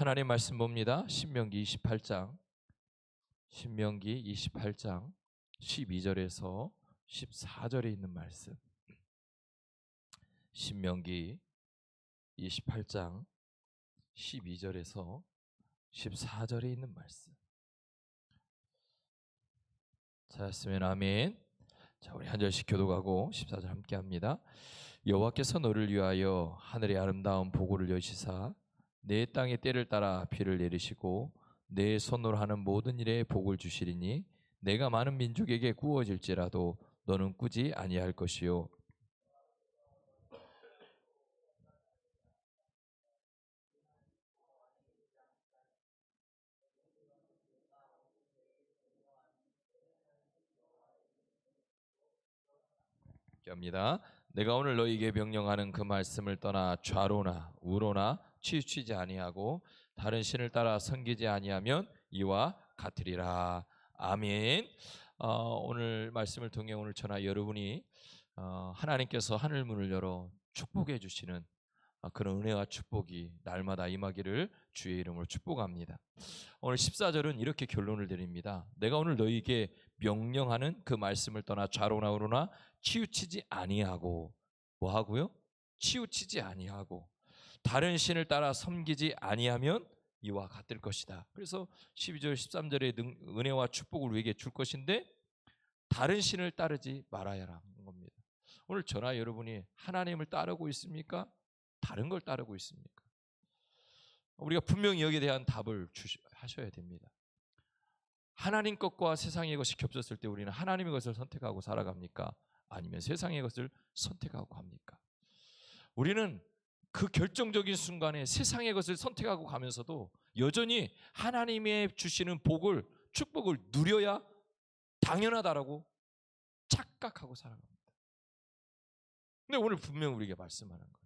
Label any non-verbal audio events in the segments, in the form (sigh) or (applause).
하나님 말씀 봅니다. 신명기 28장. 신명기 28장 12절에서 14절에 있는 말씀. 신명기 28장 12절에서 14절에 있는 말씀. 찾았으면 아멘. 자, 우리 한 절씩 교도가고 14절 함께 합니다. 여호와께서 너를 위하여 하늘의 아름다운 보고를 여시사 내 땅의 때를 따라 비를 내리시고 내 손으로 하는 모든 일에 복을 주시리니 내가 많은 민족에게 구워질지라도 너는 꾸지 아니할 것이요 합니다. 내가 오늘 너희에게 명령하는 그 말씀을 떠나 좌로나 우로나 치우치지 아니하고 다른 신을 따라 섬기지 아니하면 이와 같으리라. 아멘. 어, 오늘 말씀을 통해 오늘 저나 여러분이 어, 하나님께서 하늘 문을 열어 축복해 주시는 어, 그런 은혜와 축복이 날마다 임하기를 주의 이름으로 축복합니다. 오늘 14절은 이렇게 결론을 드립니다. 내가 오늘 너희에게 명령하는 그 말씀을 떠나 좌로나 우로나 치우치지 아니하고 뭐 하고요? 치우치지 아니하고 다른 신을 따라 섬기지 아니하면 이와 같을 것이다. 그래서 12절 13절의 은혜와 축복을 우리에게 줄 것인데 다른 신을 따르지 말아야 하는 겁니다. 오늘 저나 여러분이 하나님을 따르고 있습니까? 다른 걸 따르고 있습니까? 우리가 분명히 여기에 대한 답을 주시, 하셔야 됩니다. 하나님 것과 세상의 것이 겹쳤을 때 우리는 하나님의 것을 선택하고 살아갑니까? 아니면 세상의 것을 선택하고 합니까? 우리는 그 결정적인 순간에 세상의 것을 선택하고 가면서도 여전히 하나님의 주시는 복을 축복을 누려야 당연하다라고 착각하고 살아갑니다. 근데 오늘 분명 우리에게 말씀하는 거예요.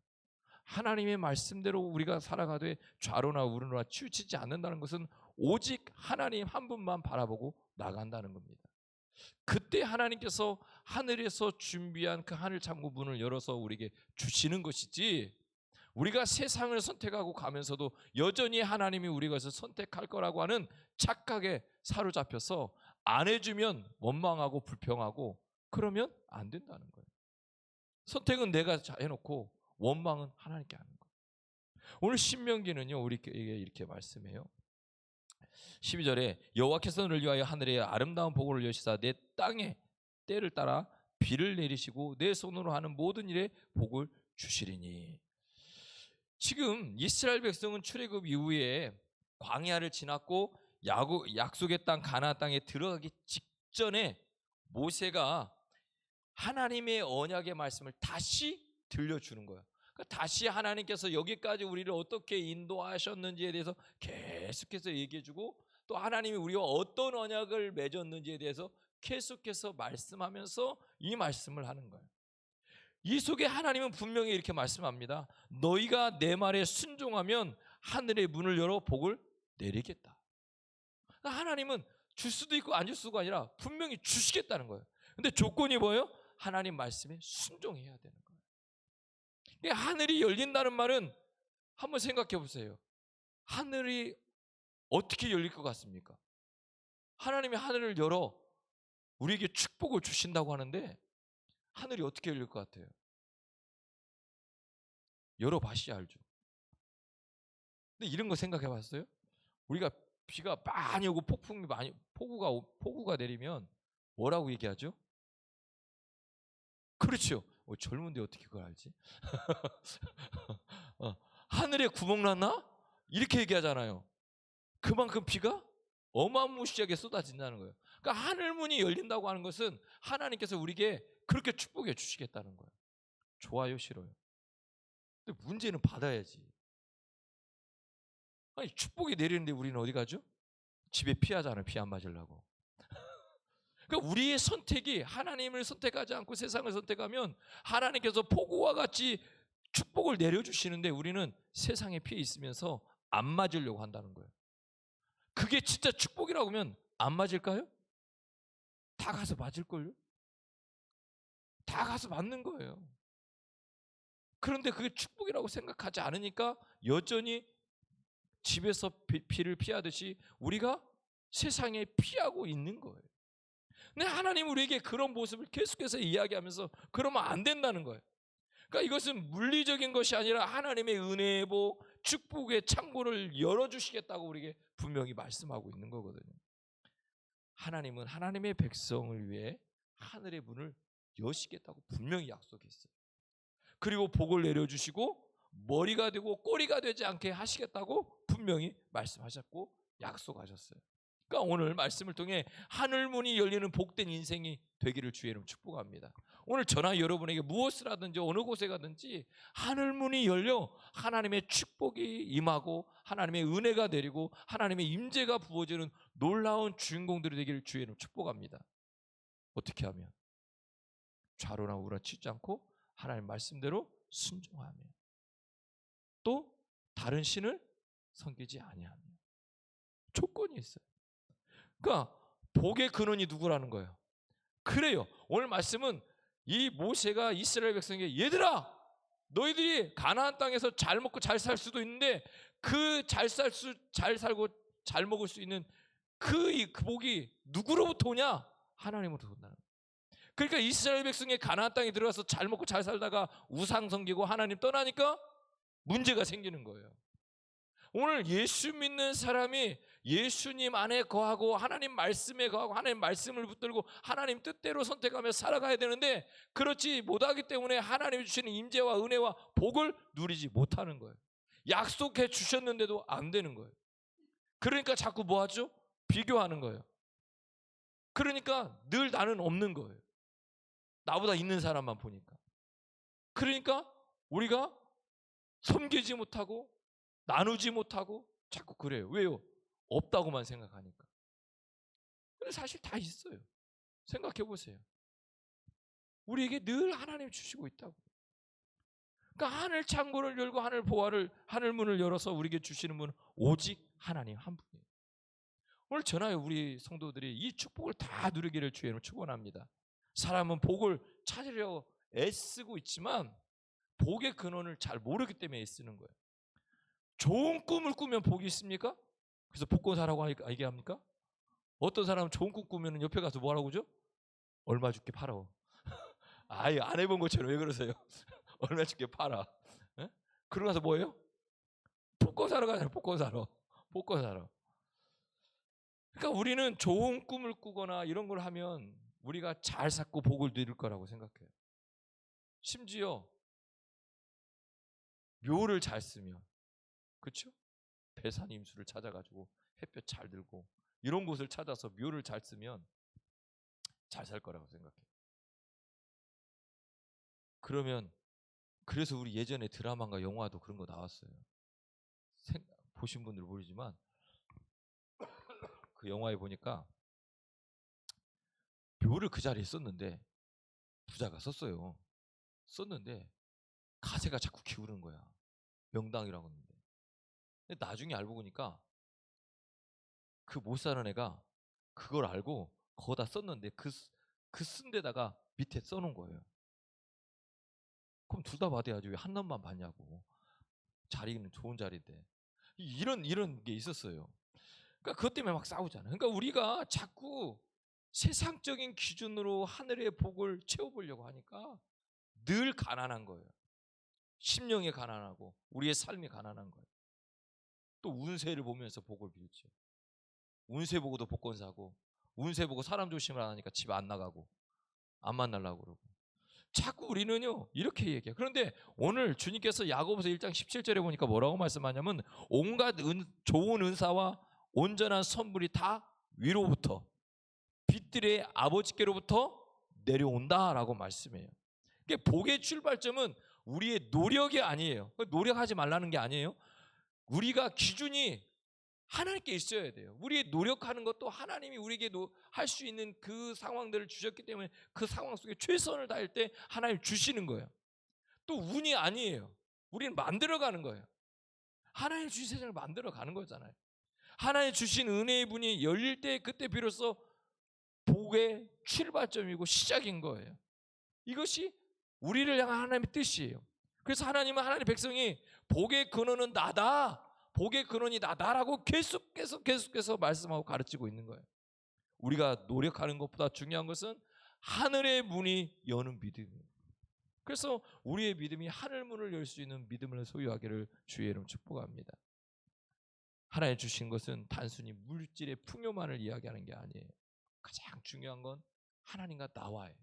하나님의 말씀대로 우리가 살아가되 좌로나 우로나 치우치지 않는다는 것은 오직 하나님 한 분만 바라보고 나간다는 겁니다. 그때 하나님께서 하늘에서 준비한 그 하늘 창고 문을 열어서 우리에게 주시는 것이지 우리가 세상을 선택하고 가면서도 여전히 하나님이 우리 것을 선택할 거라고 하는 착각에 사로잡혀서 안 해주면 원망하고 불평하고 그러면 안 된다는 거예요. 선택은 내가 해놓고 원망은 하나님께 하는 거예요. 오늘 신명기는요 우리에게 이렇게 말씀해요. 12절에 여호와께서 너를 위하여 하늘에 아름다운 복을 여시사 내 땅에 때를 따라 비를 내리시고 내 손으로 하는 모든 일에 복을 주시리니 지금 이스라엘 백성은 출애굽 이후에 광야를 지났고 약속의 땅 가나안 땅에 들어가기 직전에 모세가 하나님의 언약의 말씀을 다시 들려주는 거예요. 그러니까 다시 하나님께서 여기까지 우리를 어떻게 인도하셨는지에 대해서 계속해서 얘기해주고 또 하나님이 우리와 어떤 언약을 맺었는지에 대해서 계속해서 말씀하면서 이 말씀을 하는 거예요. 이 속에 하나님은 분명히 이렇게 말씀합니다. 너희가 내 말에 순종하면 하늘의 문을 열어 복을 내리겠다. 그러니까 하나님은 줄 수도 있고 안 줄 수가 아니라 분명히 주시겠다는 거예요. 근데 조건이 뭐예요? 하나님 말씀에 순종해야 되는 거예요. 하늘이 열린다는 말은 한번 생각해 보세요. 하늘이 어떻게 열릴 것 같습니까? 하나님이 하늘을 열어 우리에게 축복을 주신다고 하는데 하늘이 어떻게 열릴 것 같아요? 열어봐야 알죠. 근데 이런 거 생각해 봤어요? 우리가 비가 많이 오고 폭풍이 많이 폭우가 폭우가 내리면 뭐라고 얘기하죠? 그렇죠. 어, 젊은데 어떻게 그걸 알지? (laughs) 어, 하늘에 구멍 났나? 이렇게 얘기하잖아요. 그만큼 비가 어마무시하게 쏟아진다는 거예요. 그러니까 하늘 문이 열린다고 하는 것은 하나님께서 우리에게 그렇게 축복해 주시겠다는 거예요. 좋아요, 싫어요. 근데 문제는 받아야지. 아니, 축복이 내리는데 우리는 어디 가죠? 집에 피하잖아요. 피 안 맞으려고. (laughs) 그러니까 우리의 선택이 하나님을 선택하지 않고 세상을 선택하면 하나님께서 폭우와 같이 축복을 내려주시는데 우리는 세상에 피해 있으면서 안 맞으려고 한다는 거예요. 그게 진짜 축복이라고 하면 안 맞을까요? 다 가서 맞을걸요? 다 가서 맞는 거예요. 그런데 그게 축복이라고 생각하지 않으니까 여전히 집에서 비, 비를 피하듯이 우리가 세상에 피하고 있는 거예요. 근데 하나님 우리에게 그런 모습을 계속해서 이야기하면서 그러면 안 된다는 거예요. 그러니까 이것은 물리적인 것이 아니라 하나님의 은혜의 복, 축복의 창고를 열어주시겠다고 우리에게 분명히 말씀하고 있는 거거든요. 하나님은 하나님의 백성을 위해 하늘의 문을 여시겠다고 분명히 약속했어요. 그리고 복을 내려주시고 머리가 되고 꼬리가 되지 않게 하시겠다고 분명히 말씀하셨고 약속하셨어요. 그러니까 오늘 말씀을 통해 하늘 문이 열리는 복된 인생이 되기를 주의 이름 축복합니다. 오늘 저나 여러분에게 무엇을 하든지 어느 곳에 가든지 하늘 문이 열려 하나님의 축복이 임하고 하나님의 은혜가 내리고 하나님의 임재가 부어지는 놀라운 주인공들이 되기를 주의 이름 축복합니다. 어떻게 하면 좌로나 우로 치지 않고 하나님 말씀대로 순종하며 또 다른 신을 섬기지 아니하며 조건이 있어요. 그러니까 복의 근원이 누구라는 거예요. 그래요. 오늘 말씀은 이 모세가 이스라엘 백성에게 얘들아 너희들이 가나안 땅에서 잘 먹고 잘 살 수도 있는데 그 잘 살 수 잘 살고 잘 먹을 수 있는 그, 이- 그 복이 누구로부터 오냐? 하나님으로부터 온다는. 그러니까 이스라엘 백성이 가나안 땅에 들어가서 잘 먹고 잘 살다가 우상 섬기고 하나님 떠나니까 문제가 생기는 거예요. 오늘 예수 믿는 사람이 예수님 안에 거하고 하나님 말씀에 거하고 하나님 말씀을 붙들고 하나님 뜻대로 선택하며 살아가야 되는데 그렇지 못하기 때문에 하나님이 주시는 임재와 은혜와 복을 누리지 못하는 거예요. 약속해 주셨는데도 안 되는 거예요. 그러니까 자꾸 뭐 하죠? 비교하는 거예요. 그러니까 늘 나는 없는 거예요. 나보다 있는 사람만 보니까. 그러니까 우리가 섬기지 못하고 나누지 못하고 자꾸 그래요. 왜요? 없다고만 생각하니까. 근데 사실 다 있어요. 생각해 보세요. 우리에게 늘 하나님 주시고 있다고. 그러니까 하늘 창고를 열고 하늘 보화를 하늘 문을 열어서 우리에게 주시는 분은 오직 하나님 한 분이에요. 오늘 전하여 우리 성도들이 이 축복을 다 누리기를 주의 이름으로 축원합니다. 사람은 복을 찾으려 애쓰고 있지만 복의 근원을 잘 모르기 때문에 애쓰는 거예요. 좋은 꿈을 꾸면 복이 있습니까? 그래서 복권 사라고 하- 얘기합니까? 어떤 사람은 좋은 꿈 꾸면 옆에 가서 뭐라고 죠 얼마 줄게 팔아. (laughs) 아예 안 해본 것처럼 왜 그러세요? (laughs) 얼마 줄게 팔아. 예? 그러고 나서 뭐예요? 복권 사러 가잖아요. 복권 사러. 복권 사러. 그러니까 우리는 좋은 꿈을 꾸거나 이런 걸 하면 우리가 잘 샀고 복을 누릴 거라고 생각해요. 심지어 묘를 잘 쓰면 그렇죠? 배산 임수를 찾아가지고 햇볕 잘 들고 이런 곳을 찾아서 묘를 잘 쓰면 잘 살 거라고 생각해요. 그러면 그래서 우리 예전에 드라마인가 영화도 그런 거 나왔어요. 생- 보신 분들 모르지만 그 영화에 보니까 묘를 그 자리에 썼는데 부자가 썼어요. 썼는데 가세가 자꾸 기우는 거야. 명당이라고 하는데. 근데 나중에 알고 보니까 그 못 사는 애가 그걸 알고 거기다 썼는데 그 그 쓴 데다가 밑에 써놓은 거예요. 그럼 둘 다 받아야지 왜 한 놈만 받냐고. 자리는 좋은 자리인데 이- 이런 이런 게 있었어요. 그러니까 그것 때문에 막 싸우잖아요. 그러니까 우리가 자꾸 세상적인 기준으로 하늘의 복을 채워보려고 하니까 늘 가난한 거예요. 심령이 가난하고 우리의 삶이 가난한 거예요. 또 운세를 보면서 복을 빌죠. 운세 보고도 복권 사고 운세 보고 사람 조심을 안 하니까 집 안 나가고 안 만나려고 그러고 자꾸 우리는요 이렇게 얘기해요. 그런데 오늘 주님께서 야고보서 1장 17절에 보니까 뭐라고 말씀하냐면 온갖 은, 좋은 은사와 온전한 선물이 다 위로부터 빛들의 아버지께로부터 내려온다라고 말씀해요. 이게 복의 출발점은 우리의 노력이 아니에요. 노력하지 말라는 게 아니에요. 우리가 기준이 하나님께 있어야 돼요. 우리 노력하는 것도 하나님이 우리에게 할 수 있는 그 상황들을 주셨기 때문에 그 상황 속에 최선을 다할 때 하나님 주시는 거예요. 또 운이 아니에요. 우리는 만들어가는 거예요. 하나님 주신 세상을 만들어가는 거잖아요. 하나님 주신 은혜의 분이 열릴 때 그때 비로소 복의 출발점이고 시작인 거예요. 이것이 우리를 향한 하나님의 뜻이에요. 그래서 하나님은 하나님의 백성이 복의 근원은 나다. 복의 근원이 나다라고 계속해서 계속해서 말씀하고 가르치고 있는 거예요. 우리가 노력하는 것보다 중요한 것은 하늘의 문이 여는 믿음이에요. 그래서 우리의 믿음이 하늘 문을 열 수 있는 믿음을 소유하기를 주의 이름 축복합니다. 하나님 주신 것은 단순히 물질의 풍요만을 이야기하는 게 아니에요. 가장 중요한 건 하나님과 나와요.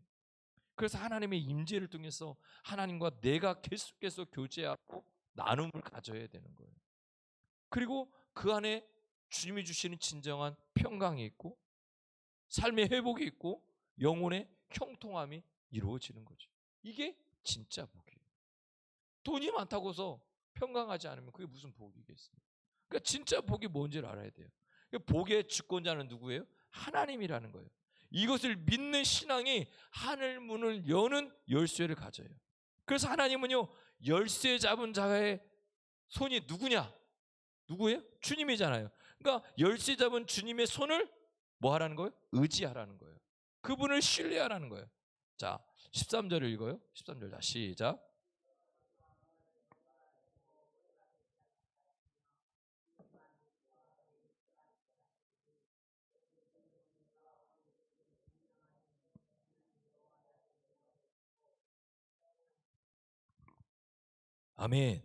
그래서 하나님의 임재를 통해서 하나님과 내가 계속해서 교제하고 나눔을 가져야 되는 거예요. 그리고 그 안에 주님이 주시는 진정한 평강이 있고 삶의 회복이 있고 영혼의 형통함이 이루어지는 거죠. 이게 진짜 복이에요. 돈이 많다고서 평강하지 않으면 그게 무슨 복이겠습니까? 그러니까 진짜 복이 뭔지를 알아야 돼요. 그러니까 복의 주권자는 누구예요? 하나님이라는 거예요. 이것을 믿는 신앙이 하늘 문을 여는 열쇠를 가져요. 그래서 하나님은요 열쇠 잡은 자의 손이 누구냐? 누구예요? 주님이잖아요. 그러니까 열쇠 잡은 주님의 손을 뭐 하라는 거예요? 의지하라는 거예요. 그분을 신뢰하라는 거예요. 자, 13절을 읽어요. 13절 자 시작. 아멘.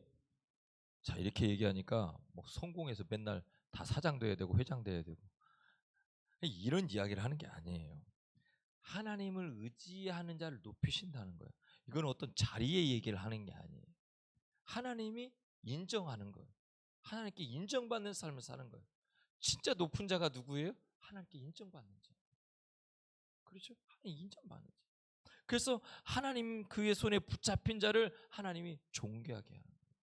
자, 이렇게 얘기하니까 뭐 성공해서 맨날 다 사장 돼야 되고 회장 돼야 되고 이런 이야기를 하는 게 아니에요. 하나님을 의지하는 자를 높이신다는 거예요. 이건 어떤 자리의 얘기를 하는 게 아니에요. 하나님이 인정하는 거예요. 하나님께 인정받는 삶을 사는 거예요. 진짜 높은 자가 누구예요? 하나님께 인정받는 자. 그렇죠? 하나님 인정받는 자. 그래서 하나님 그의 손에 붙잡힌 자를 하나님이 존귀하게 하는 거예요.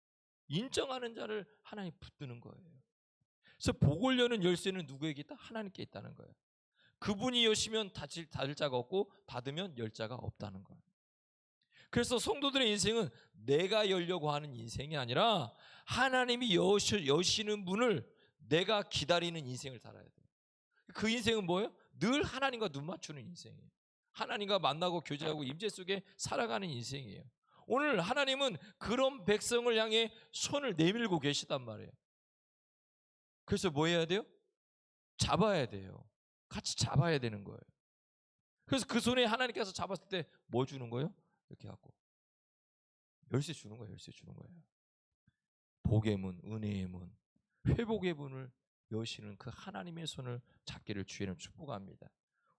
인정하는 자를 하나님 붙드는 거예요. 그래서 복을 여는 열쇠는 누구에게 있다? 하나님께 있다는 거예요. 그분이 여시면 닫을, 닫을 자가 없고 닫으면 열 자가 없다는 거예요. 그래서 성도들의 인생은 내가 열려고 하는 인생이 아니라 하나님이 여시, 여시는 분을 내가 기다리는 인생을 살아야 돼요. 그 인생은 뭐예요? 늘 하나님과 눈 맞추는 인생이에요. 하나님과 만나고 교제하고 임재 속에 살아가는 인생이에요. 오늘 하나님은 그런 백성을 향해 손을 내밀고 계시단 말이에요. 그래서 뭐 해야 돼요? 잡아야 돼요. 같이 잡아야 되는 거예요. 그래서 그 손에 하나님께서 잡았을 때 뭐 주는 거예요? 이렇게 갖고 열쇠 주는 거예요. 열쇠 주는 거예요. 복의 문, 은혜의 문, 회복의 문을 여시는 그 하나님의 손을 잡기를 주의는 축복합니다.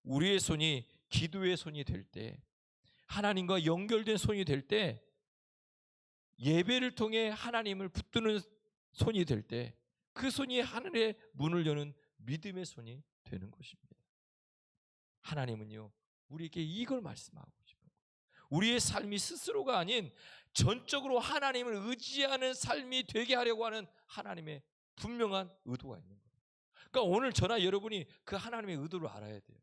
우리의 손이 기도의 손이 될 때, 하나님과 연결된 손이 될 때, 예배를 통해 하나님을 붙드는 손이 될 때, 그 손이 하늘의 문을 여는 믿음의 손이 되는 것입니다. 하나님은요, 우리에게 이걸 말씀하고 거예요. 우리의 삶이 스스로가 아닌 전적으로 하나님을 의지하는 삶이 되게 하려고 하는 하나님의 분명한 의도가 있는 거예요. 그러니까 오늘 저나 여러분이 그 하나님의 의도를 알아야 돼요.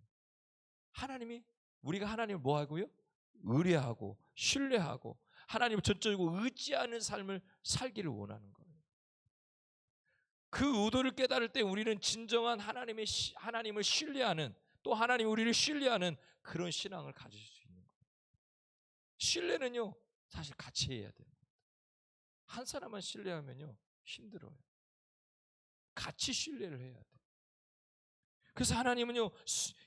하나님이 우리가 하나님을 뭐 하고요? 의뢰하고 신뢰하고 하나님을 전적으로 의지하는 삶을 살기를 원하는 거예요. 그 의도를 깨달을 때 우리는 진정한 하나님의 시, 하나님을 신뢰하는 또 하나님 우리를 신뢰하는 그런 신앙을 가질 수 있는 거예요. 신뢰는요 사실 같이 해야 돼요. 한 사람만 신뢰하면요 힘들어요. 같이 신뢰를 해야 돼요. 그래서 하나님은요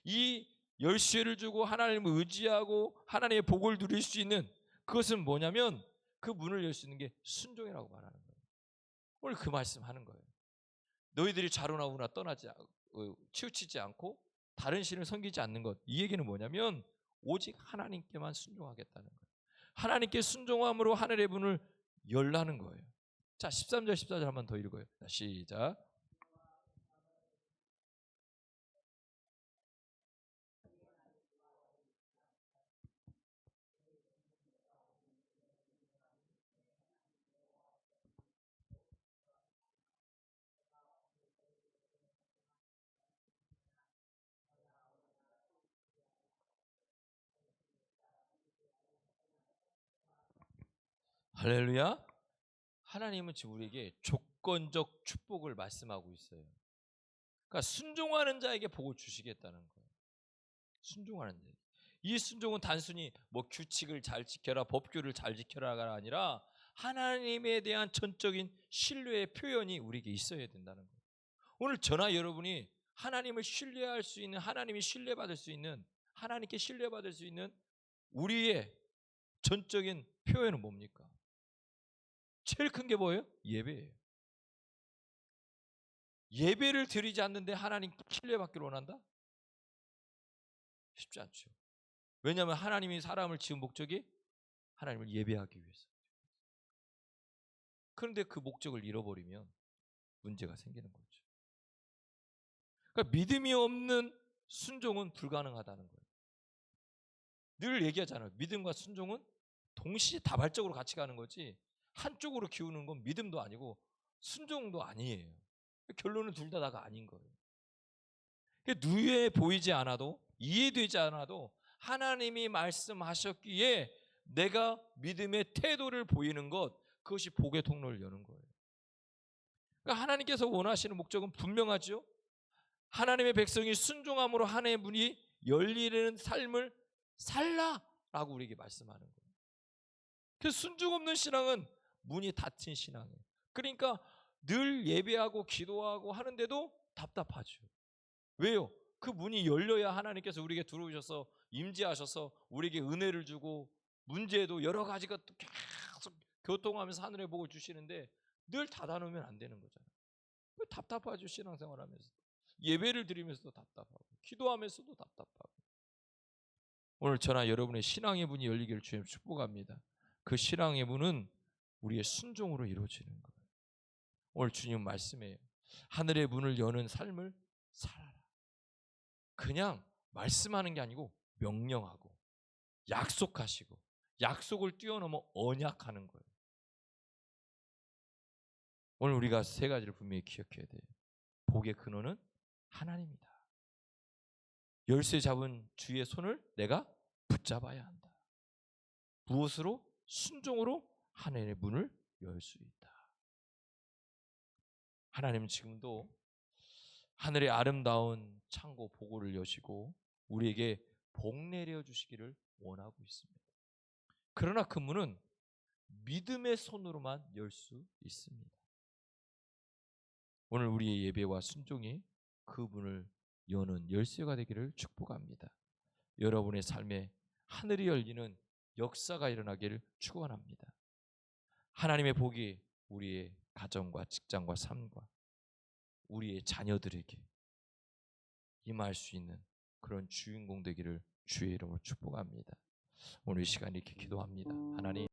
이 열쇠를 주고 하나님을 의지하고 하나님의 복을 누릴 수 있는 그것은 뭐냐면 그 문을 열 수 있는 게 순종이라고 말하는 거예요. 오늘 그 말씀 하는 거예요. 너희들이 자로나 우나 떠나지 어, 치우치지 않고 다른 신을 섬기지 않는 것. 이 얘기는 뭐냐면 오직 하나님께만 순종하겠다는 거예요. 하나님께 순종함으로 하늘의 문을 열라는 거예요. 자, 13절 14절 한 번 더 읽어요. 자, 시작. 할렐루야. 하나님은 지금 우리에게 조건적 축복을 말씀하고 있어요. 그러니까 순종하는 자에게 복을 주시겠다는 거예요. 순종하는 자. 이 순종은 단순히 뭐 규칙을 잘 지켜라, 법규를 잘 지켜라가 아니라 하나님에 대한 전적인 신뢰의 표현이 우리에게 있어야 된다는 거예요. 오늘 저나 여러분이 하나님을 신뢰할 수 있는 하나님이 신뢰받을 수 있는 하나님께 신뢰받을 수 있는 우리의 전적인 표현은 뭡니까? 제일 큰 게 뭐예요? 예배예요. 예배를 드리지 않는데 하나님 신뢰받기를 원한다? 쉽지 않죠. 왜냐하면 하나님이 사람을 지은 목적이 하나님을 예배하기 위해서. 그런데 그 목적을 잃어버리면 문제가 생기는 거죠. 그러니까 믿음이 없는 순종은 불가능하다는 거예요. 늘 얘기하잖아요. 믿음과 순종은 동시에 다발적으로 같이 가는 거지 한쪽으로 기우는 건 믿음도 아니고 순종도 아니에요. 결론은 둘 다 다가 아닌 거예요. 눈에 보이지 않아도 이해되지 않아도 하나님이 말씀하셨기에 내가 믿음의 태도를 보이는 것 그것이 복의 통로를 여는 거예요. 그러니까 하나님께서 원하시는 목적은 분명하죠. 하나님의 백성이 순종함으로 하나님의 문이 열리는 삶을 살라라고 우리에게 말씀하는 거예요. 그 순종 없는 신앙은 문이 닫힌 신앙이에요. 그러니까 늘 예배하고 기도하고 하는데도 답답하죠. 왜요? 그 문이 열려야 하나님께서 우리에게 들어오셔서 임재하셔서 우리에게 은혜를 주고 문제도 여러 가지가 또 계속 교통하면서 하늘의 복을 주시는데 늘 닫아놓으면 안 되는 거잖아요. 그 답답하죠 신앙생활하면서 예배를 드리면서도 답답하고 기도하면서도 답답하고 오늘 저나 여러분의 신앙의 문이 열리기를 주님 축복합니다. 그 신앙의 문은 우리의 순종으로 이루어지는 거예요. 오늘 주님 말씀이에요. 하늘의 문을 여는 삶을 살아라. 그냥 말씀하는 게 아니고 명령하고 약속하시고 약속을 뛰어넘어 언약하는 거예요. 오늘 우리가 세 가지를 분명히 기억해야 돼요. 복의 근원은 하나님이다. 열쇠 잡은 주의 손을 내가 붙잡아야 한다. 무엇으로? 순종으로 하나님의 문을 열 수 있다. 하나님은 지금도 하늘의 아름다운 창고 보고를 여시고 우리에게 복 내려 주시기를 원하고 있습니다. 그러나 그 문은 믿음의 손으로만 열 수 있습니다. 오늘 우리의 예배와 순종이 그 문을 여는 열쇠가 되기를 축복합니다. 여러분의 삶에 하늘이 열리는 역사가 일어나기를 축원합니다. 하나님의 복이 우리의 가정과 직장과 삶과 우리의 자녀들에게 임할 수 있는 그런 주인공 되기를 주의 이름으로 축복합니다. 오늘 이 시간 이렇게 기도합니다. 하나님